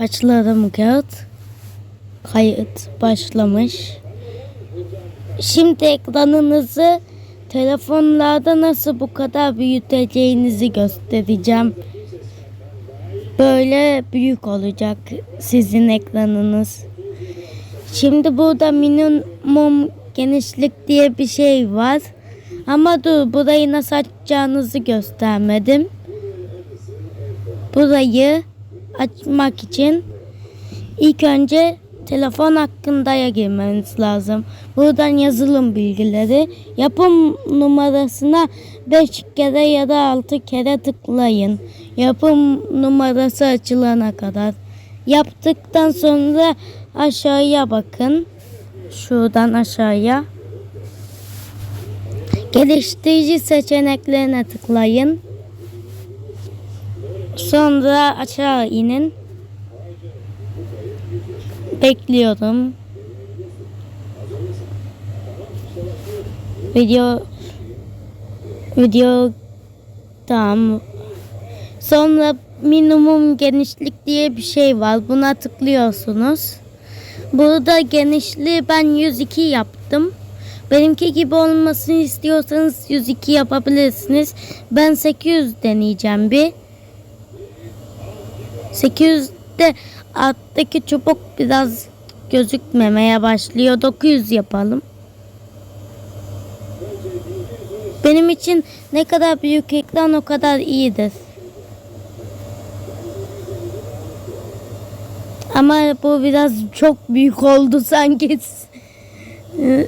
Başladım kağıt. Kayıt başlamış. Şimdi ekranınızı telefonlarda nasıl bu kadar büyüteceğinizi göstereceğim. Böyle büyük olacak sizin ekranınız. Şimdi burada minimum genişlik diye bir şey var. Ama dur burayı nasıl açacağınızı göstermedim. Burayı açmak için ilk önce telefon hakkındaya girmeniz lazım. Buradan yazılım bilgileri, yapım numarasına 5 kere ya da 6 kere tıklayın. Yapım numarası açılana kadar. Yaptıktan sonra aşağıya bakın. Şuradan aşağıya. Geliştirici seçeneklerine tıklayın. Sonra aşağı inin. Bekliyorum. Video video tamam. Sonra minimum genişlik diye bir şey var. Buna tıklıyorsunuz. Burada genişliği ben 102 yaptım. Benimki gibi olmasını istiyorsanız 102 yapabilirsiniz. Ben 800 deneyeceğim bir. 800'de alttaki çubuk biraz gözükmemeye başlıyor. 900 yapalım. Benim için ne kadar büyük ekran o kadar iyidir. Ama bu biraz çok büyük oldu sanki. Ee,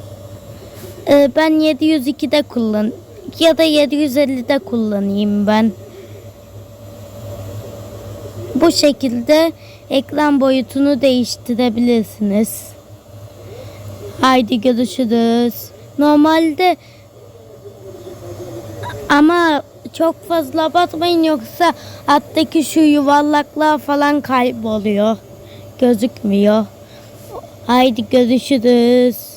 Ben 702'de kullan ya da 750'de kullanayım ben. Bu şekilde ekran boyutunu değiştirebilirsiniz. Haydi görüşürüz. Normalde ama çok fazla abartmayın yoksa alttaki şu yuvarlaklar falan kayboluyor. Gözükmüyor. Haydi görüşürüz.